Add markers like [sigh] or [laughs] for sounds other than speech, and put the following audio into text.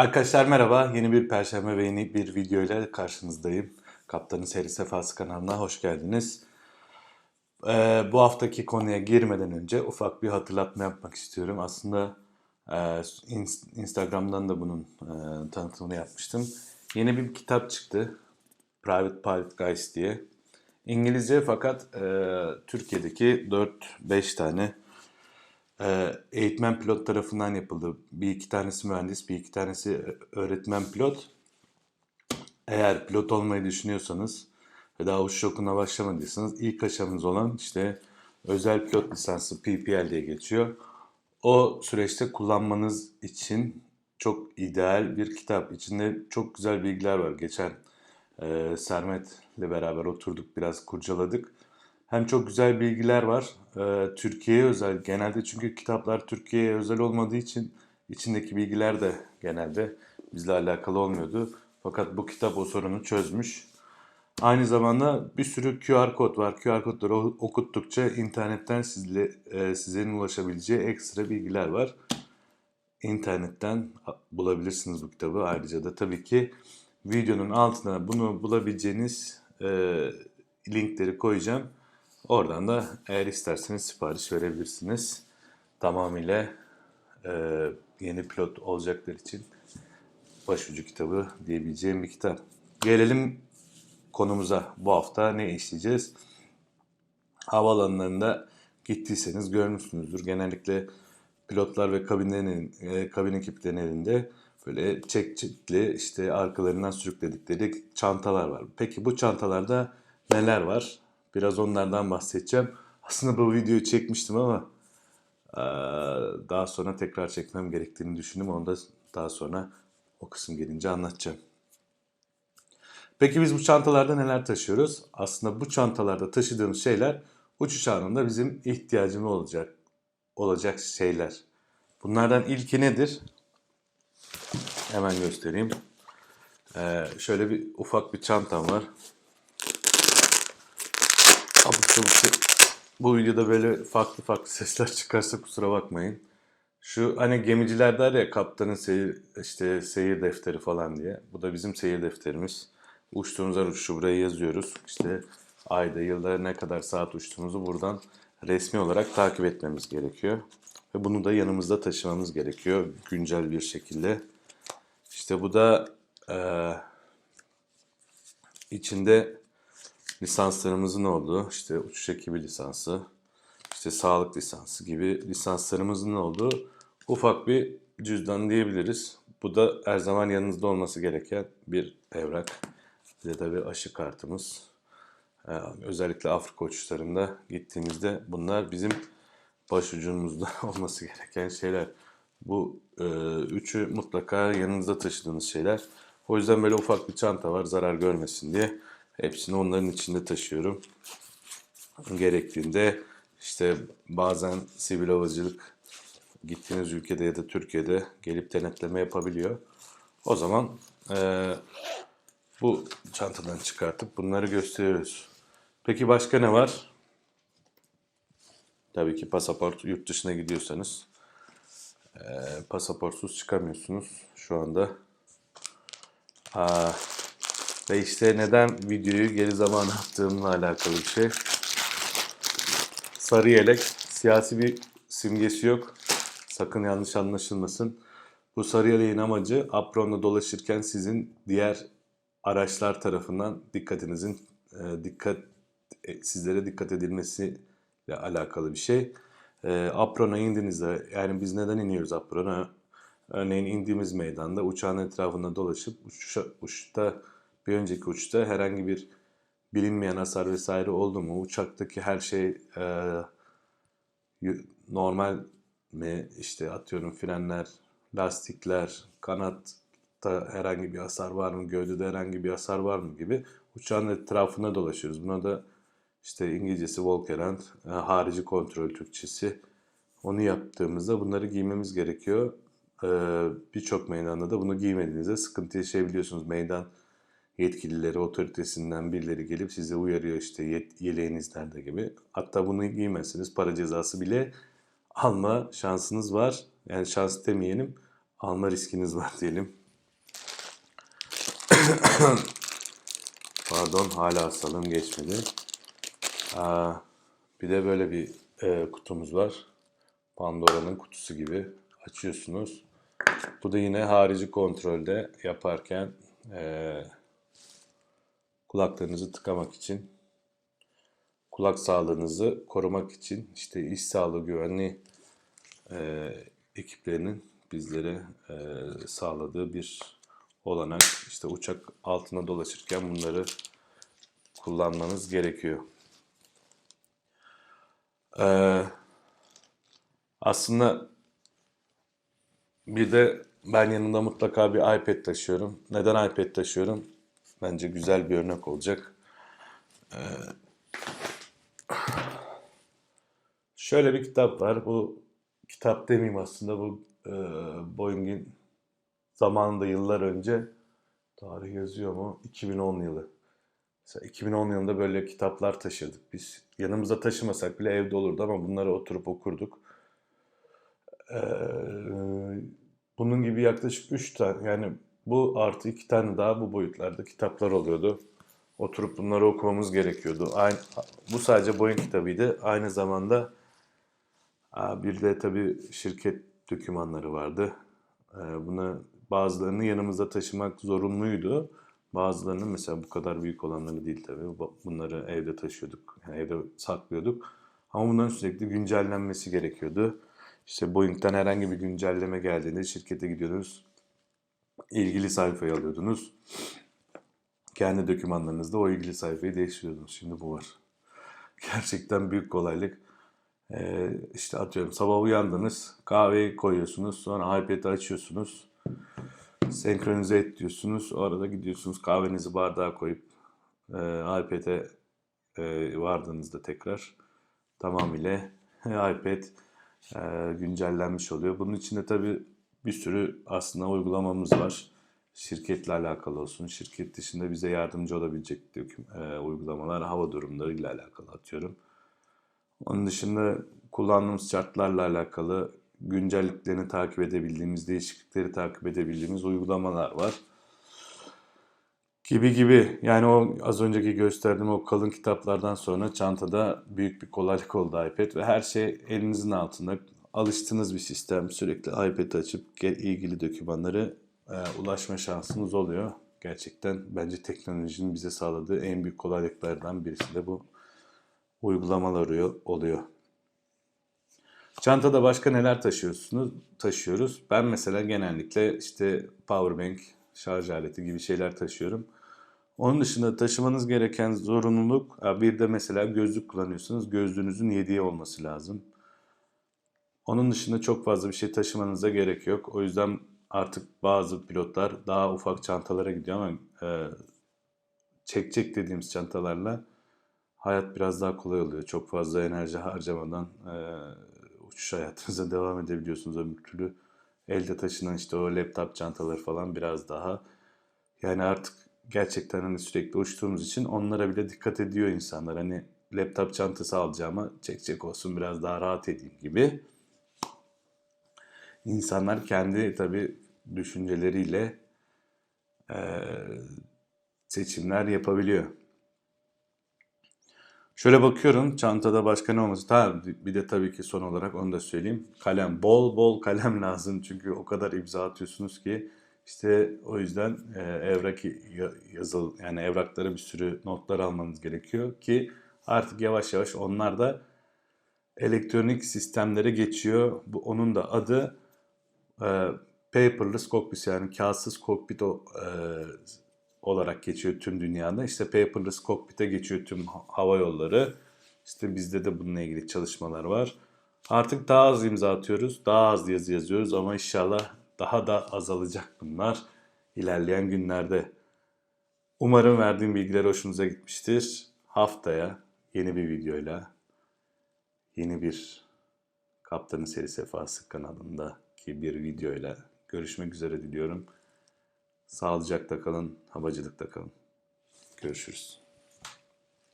Arkadaşlar merhaba. Yeni bir perşembe ve yeni bir video ile karşınızdayım. Kaptanın Seri Sefası kanalına hoş geldiniz. Ee, bu haftaki konuya girmeden önce ufak bir hatırlatma yapmak istiyorum. Aslında e, ins- Instagram'dan da bunun e, tanıtımını yapmıştım. Yeni bir kitap çıktı. Private Pilot Guys diye. İngilizce fakat e, Türkiye'deki 4-5 tane eğitmen pilot tarafından yapıldı. Bir iki tanesi mühendis, bir iki tanesi öğretmen pilot. Eğer pilot olmayı düşünüyorsanız ve daha uçuş okuluna başlamadıysanız ilk aşamanız olan işte özel pilot lisansı PPL diye geçiyor. O süreçte kullanmanız için çok ideal bir kitap. İçinde çok güzel bilgiler var. Geçen e, Sermet'le beraber oturduk biraz kurcaladık. Hem çok güzel bilgiler var. e, Türkiye'ye özel genelde çünkü kitaplar Türkiye'ye özel olmadığı için içindeki bilgiler de genelde bizle alakalı olmuyordu. Fakat bu kitap o sorunu çözmüş. Aynı zamanda bir sürü QR kod var. QR kodları okuttukça internetten sizle, e, sizlerin ulaşabileceği ekstra bilgiler var. İnternetten bulabilirsiniz bu kitabı. Ayrıca da tabii ki videonun altına bunu bulabileceğiniz e, linkleri koyacağım. Oradan da eğer isterseniz sipariş verebilirsiniz. Tamamıyla e, yeni pilot olacaklar için başucu kitabı diyebileceğim bir kitap. Gelelim konumuza. Bu hafta ne işleyeceğiz? Havaalanlarında gittiyseniz görmüşsünüzdür. Genellikle pilotlar ve kabinlerin, e, kabin ekiplerinin elinde böyle çekçikli işte arkalarından sürükledikleri çantalar var. Peki bu çantalarda neler var? Biraz onlardan bahsedeceğim. Aslında bu videoyu çekmiştim ama daha sonra tekrar çekmem gerektiğini düşündüm. Onu da daha sonra o kısım gelince anlatacağım. Peki biz bu çantalarda neler taşıyoruz? Aslında bu çantalarda taşıdığımız şeyler uçuş anında bizim ihtiyacımız olacak olacak şeyler. Bunlardan ilki nedir? Hemen göstereyim. Ee, şöyle bir ufak bir çantam var. Sabuk şey- Bu videoda böyle farklı farklı [laughs] sesler çıkarsa kusura bakmayın. Şu hani gemiciler der ya kaptanın seyir, işte seyir defteri falan diye. Bu da bizim seyir defterimiz. Uçtuğumuz her uçuşu buraya yazıyoruz. İşte ayda, yılda ne kadar saat uçtuğumuzu buradan resmi olarak takip etmemiz gerekiyor. Ve bunu da yanımızda taşımamız gerekiyor güncel bir şekilde. İşte bu da eee, içinde lisanslarımızın olduğu, işte uçuş ekibi lisansı, işte sağlık lisansı gibi lisanslarımızın olduğu ufak bir cüzdan diyebiliriz. Bu da her zaman yanınızda olması gereken bir evrak. Bize de bir aşı kartımız. Ee, özellikle Afrika uçuşlarında gittiğimizde bunlar bizim başucumuzda [laughs] olması gereken şeyler. Bu e, üçü mutlaka yanınızda taşıdığınız şeyler. O yüzden böyle ufak bir çanta var zarar görmesin diye. Hepsini onların içinde taşıyorum. Gerektiğinde işte bazen sivil havacılık gittiğiniz ülkede ya da Türkiye'de gelip denetleme yapabiliyor. O zaman e, bu çantadan çıkartıp bunları gösteriyoruz. Peki başka ne var? Tabii ki pasaport yurt dışına gidiyorsanız e, pasaportsuz çıkamıyorsunuz şu anda. Aa, ve işte neden videoyu geri zamana attığımla alakalı bir şey. Sarı yelek, siyasi bir simgesi yok. Sakın yanlış anlaşılmasın. Bu sarı yeleğin amacı apronla dolaşırken sizin diğer araçlar tarafından dikkatinizin e, dikkat e, sizlere dikkat edilmesiyle alakalı bir şey. E, aprona indiğinizde yani biz neden iniyoruz aprona? Örneğin indiğimiz meydanda uçağın etrafında dolaşıp uçuşa, uçta bir önceki uçta herhangi bir bilinmeyen hasar vesaire oldu mu? Uçaktaki her şey e, normal mi? İşte atıyorum frenler, lastikler, kanatta herhangi bir hasar var mı? Gövdede herhangi bir hasar var mı gibi uçağın etrafında dolaşıyoruz. Buna da işte İngilizcesi walk around, e, harici kontrol Türkçesi. Onu yaptığımızda bunları giymemiz gerekiyor. Ee, Birçok meydanda da bunu giymediğinizde sıkıntı yaşayabiliyorsunuz. Meydan yetkilileri, otoritesinden birileri gelip size uyarıyor işte yet- yeleğiniz nerede gibi. Hatta bunu giymezseniz para cezası bile alma şansınız var. Yani şans demeyelim, alma riskiniz var [laughs] diyelim. Pardon hala hastalığım geçmedi. Aa, bir de böyle bir e, kutumuz var. Pandora'nın kutusu gibi. Açıyorsunuz. Bu da yine harici kontrolde yaparken e, kulaklarınızı tıkamak için, kulak sağlığınızı korumak için işte iş sağlığı güvenliği e, ekiplerinin bizlere e, sağladığı bir olanak. İşte uçak altında dolaşırken bunları kullanmanız gerekiyor. Ee, aslında bir de ben yanımda mutlaka bir iPad taşıyorum. Neden iPad taşıyorum? Bence güzel bir örnek olacak. Ee, şöyle bir kitap var. Bu kitap demeyeyim aslında bu e, Boeing'in zamanında yıllar önce tarih yazıyor mu? 2010 yılı. Mesela 2010 yılında böyle kitaplar taşırdık biz. Yanımıza taşımasak bile evde olurdu ama bunları oturup okurduk. Ee, bunun gibi yaklaşık 3 tane yani bu artı 2 tane daha bu boyutlarda kitaplar oluyordu. Oturup bunları okumamız gerekiyordu. Aynı, bu sadece Boeing kitabıydı. Aynı zamanda bir de tabii şirket dokümanları vardı. Ee, bunu bazılarını yanımızda taşımak zorunluydu. Bazılarının mesela bu kadar büyük olanları değil tabii. Bu- Bunları evde taşıyorduk. Yani evde saklıyorduk. Ama bunların sürekli güncellenmesi gerekiyordu. İşte Boeing'den herhangi bir güncelleme geldiğinde şirkete gidiyordunuz. İlgili sayfayı alıyordunuz. Kendi dokümanlarınızda o ilgili sayfayı değiştiriyordunuz. Şimdi bu var. [laughs] Gerçekten büyük kolaylık. Ee, işte atıyorum sabah uyandınız, kahveyi koyuyorsunuz, sonra iPad'i açıyorsunuz, senkronize et diyorsunuz, o arada gidiyorsunuz kahvenizi bardağa koyup e, iPad'e e, vardığınızda tekrar tamamıyla [laughs] iPad e, güncellenmiş oluyor. Bunun içinde tabii bir sürü aslında uygulamamız var. Şirketle alakalı olsun, şirket dışında bize yardımcı olabilecek doküm- e, uygulamalar, hava durumlarıyla alakalı atıyorum. Onun dışında kullandığımız şartlarla alakalı güncelliklerini takip edebildiğimiz, değişiklikleri takip edebildiğimiz uygulamalar var. Gibi gibi. Yani o az önceki gösterdiğim o kalın kitaplardan sonra çantada büyük bir kolaylık oldu iPad ve her şey elinizin altında. Alıştığınız bir sistem. Sürekli iPad'i açıp ilgili dokümanları e, ulaşma şansınız oluyor. Gerçekten bence teknolojinin bize sağladığı en büyük kolaylıklardan birisi de bu uygulamalar oluyor. Çantada başka neler taşıyorsunuz? Taşıyoruz. Ben mesela genellikle işte powerbank, şarj aleti gibi şeyler taşıyorum. Onun dışında taşımanız gereken zorunluluk, bir de mesela gözlük kullanıyorsanız gözlüğünüzün yediği olması lazım. Onun dışında çok fazla bir şey taşımanıza gerek yok. O yüzden artık bazı pilotlar daha ufak çantalara gidiyor ama e, çekecek dediğimiz çantalarla hayat biraz daha kolay oluyor. Çok fazla enerji harcamadan e, uçuş hayatınıza [laughs] devam edebiliyorsunuz. Öbür türlü elde taşınan işte o laptop çantaları falan biraz daha yani artık gerçekten hani sürekli uçtuğumuz için onlara bile dikkat ediyor insanlar. Hani laptop çantası alacağıma çekecek olsun biraz daha rahat edeyim gibi. İnsanlar kendi tabii düşünceleriyle eee, seçimler yapabiliyor. Şöyle bakıyorum çantada başka ne olması. Ha, bir de tabii ki son olarak onu da söyleyeyim. Kalem. Bol bol kalem [laughs] lazım çünkü o kadar imza atıyorsunuz ki işte o yüzden e, evrak ya- yazıl yani evraklara bir sürü notlar almanız gerekiyor ki artık yavaş yavaş onlar da elektronik sistemlere geçiyor. Bu onun da adı e, paperless cockpit yani kağıtsız kokpit o, e, olarak geçiyor tüm dünyada. İşte paperless cockpit'e geçiyor tüm ha- hava yolları. İşte bizde de bununla ilgili çalışmalar var. Artık daha az imza atıyoruz, daha az yazı yazıyoruz ama inşallah daha da azalacak bunlar ilerleyen günlerde. Umarım verdiğim bilgiler hoşunuza gitmiştir. Haftaya yeni bir videoyla, yeni bir Kaptanın Seri Sefası kanalındaki bir videoyla görüşmek üzere diliyorum. Sağlıcakla kalın, havacılıkta kalın. Görüşürüz.